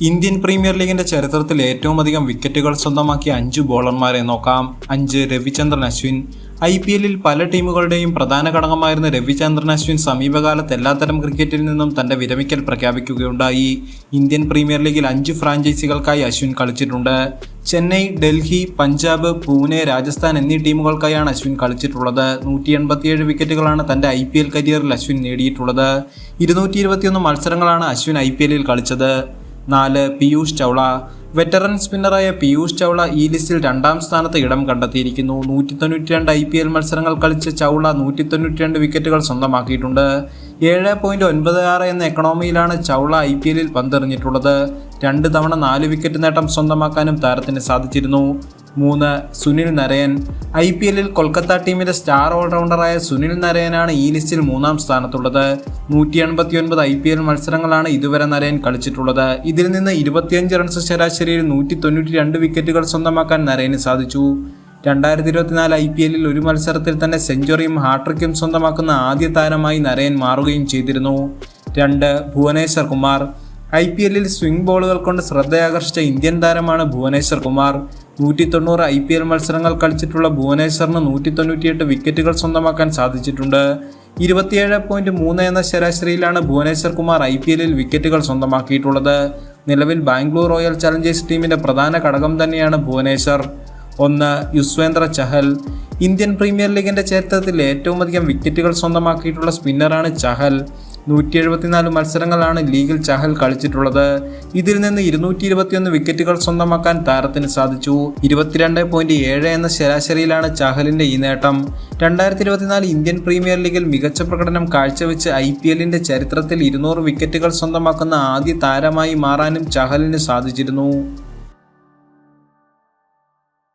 Indian premier ലീഗിന്റെ ചരിത്രത്തിൽ ഏറ്റവും അധികം വിക്കറ്റുകൾ സ്വന്തമാക്കിയ അഞ്ച് ബോളർമാരെ നോക്കാം. അഞ്ച് രവിചന്ദ്രൻ അശ്വിൻ. ഐ പി എല്ലിൽ പല ടീമുകളുടെയും പ്രധാന ഘടകമായിരുന്ന രവിചന്ദ്രൻ അശ്വിൻ സമീപകാലത്ത് എല്ലാത്തരം ക്രിക്കറ്റിൽ നിന്നും തന്റെ വിരമിക്കൽ പ്രഖ്യാപിക്കുകയുണ്ടായി. ഇന്ത്യൻ പ്രീമിയർ ലീഗിൽ അഞ്ച് ഫ്രാഞ്ചൈസികൾക്കായി അശ്വിൻ കളിച്ചിട്ടുണ്ട്. ചെന്നൈ ഡൽഹി പഞ്ചാബ് പൂനെ രാജസ്ഥാൻ എന്നീ ടീമുകൾക്കായാണ് അശ്വിൻ കളിച്ചിട്ടുള്ളത്. നൂറ്റി എൺപത്തിയേഴ് വിക്കറ്റുകളാണ് തന്റെ ഐ പി എൽ കരിയറിൽ അശ്വിൻ നേടിയിട്ടുള്ളത്. ഇരുന്നൂറ്റി ഇരുപത്തിയൊന്ന് മത്സരങ്ങളാണ് അശ്വിൻ ഐ പി എല്ലിൽ കളിച്ചത്. നാല് പീയൂഷ് ചൗള. വെറ്ററൻ സ്പിന്നറായ പീയൂഷ് ചൗള ഈ ലിസ്റ്റിൽ രണ്ടാം സ്ഥാനത്ത് ഇടം കണ്ടെത്തിയിരിക്കുന്നു. നൂറ്റി തൊണ്ണൂറ്റി രണ്ട് ഐ പി എൽ മത്സരങ്ങൾ കളിച്ച ചൗള നൂറ്റി തൊണ്ണൂറ്റി രണ്ട് വിക്കറ്റുകൾ സ്വന്തമാക്കിയിട്ടുണ്ട്. ഏഴ് പോയിന്റ് ഒൻപത് ആറ് എന്ന എക്കണോമിയിലാണ് ചൗള ഐ പി എല്ലിൽ പന്തെറിഞ്ഞിട്ടുള്ളത്. രണ്ട് തവണ നാല് വിക്കറ്റ് നേട്ടം സ്വന്തമാക്കാനും താരത്തിന് സാധിച്ചിരുന്നു. മൂന്ന് സുനിൽ നരയൻ. ഐ പി എല്ലിൽ കൊൽക്കത്ത ടീമിന്റെ സ്റ്റാർ ഓൾറൗണ്ടറായ സുനിൽ നരയനാണ് ഈ ലിസ്റ്റിൽ മൂന്നാം സ്ഥാനത്തുള്ളത്. നൂറ്റി എൺപത്തി ഒൻപത് ഐ പി എൽ മത്സരങ്ങളാണ് ഇതുവരെ നരയൻ കളിച്ചിട്ടുള്ളത്. ഇതിൽ നിന്ന് ഇരുപത്തിയഞ്ച് റൺസ് ശരാശരിയിൽ നൂറ്റി തൊണ്ണൂറ്റി രണ്ട് വിക്കറ്റുകൾ സ്വന്തമാക്കാൻ നരയന് സാധിച്ചു. രണ്ടായിരത്തി ഇരുപത്തിനാല് ഐ പി എല്ലിൽ ഒരു മത്സരത്തിൽ തന്നെ സെഞ്ചുറിയും ഹാട്രിക്കും സ്വന്തമാക്കുന്ന ആദ്യ താരമായി നരയൻ മാറുകയും ചെയ്തിരുന്നു. രണ്ട് ഭുവനേശ്വർ കുമാർ. ഐ പി എല്ലിൽ സ്വിംഗ് ബോളുകൾ കൊണ്ട് ശ്രദ്ധയാകർഷിച്ച ഇന്ത്യൻ താരമാണ് ഭുവനേശ്വർ കുമാർ. നൂറ്റി തൊണ്ണൂറ് ഐ പി എൽ മത്സരങ്ങൾ കളിച്ചിട്ടുള്ള ഭുവനേശ്വറിന് നൂറ്റി തൊണ്ണൂറ്റിയെട്ട് വിക്കറ്റുകൾ സ്വന്തമാക്കാൻ സാധിച്ചിട്ടുണ്ട്. ഇരുപത്തിയേഴ് പോയിന്റ് മൂന്ന് എന്ന ശരാശരിയിലാണ് ഭുവനേശ്വർ കുമാർ ഐ പി എല്ലിൽ വിക്കറ്റുകൾ സ്വന്തമാക്കിയിട്ടുള്ളത്. നിലവിൽ ബാംഗ്ലൂർ റോയൽ ചലഞ്ചേഴ്സ് ടീമിന്റെ പ്രധാന ഘടകം തന്നെയാണ് ഭുവനേശ്വർ. ഒന്ന് യുസ്വേന്ദ്ര ചഹൽ. ഇന്ത്യൻ പ്രീമിയർ ലീഗിന്റെ ചരിത്രത്തിൽ ഏറ്റവും അധികം വിക്കറ്റുകൾ സ്വന്തമാക്കിയിട്ടുള്ള സ്പിന്നറാണ് ചഹൽ. നൂറ്റി എഴുപത്തിനാല് മത്സരങ്ങളാണ് ലീഗിൽ ചഹൽ കളിച്ചിട്ടുള്ളത്. ഇതിൽ നിന്ന് ഇരുന്നൂറ്റി ഇരുപത്തിയൊന്ന് വിക്കറ്റുകൾ സ്വന്തമാക്കാൻ താരത്തിന് സാധിച്ചു. ഇരുപത്തിരണ്ട് പോയിന്റ് ഏഴ് എന്ന ശരാശരിയിലാണ് ചഹലിന്റെ ഈ നേട്ടം. രണ്ടായിരത്തി ഇരുപത്തിനാല് ഇന്ത്യൻ പ്രീമിയർ ലീഗിൽ മികച്ച പ്രകടനം കാഴ്ചവെച്ച് ഐ പി എല്ലിന്റെ ചരിത്രത്തിൽ ഇരുന്നൂറ് വിക്കറ്റുകൾ സ്വന്തമാക്കുന്ന ആദ്യ താരമായി മാറാനും ചഹലിന് സാധിച്ചിരുന്നു.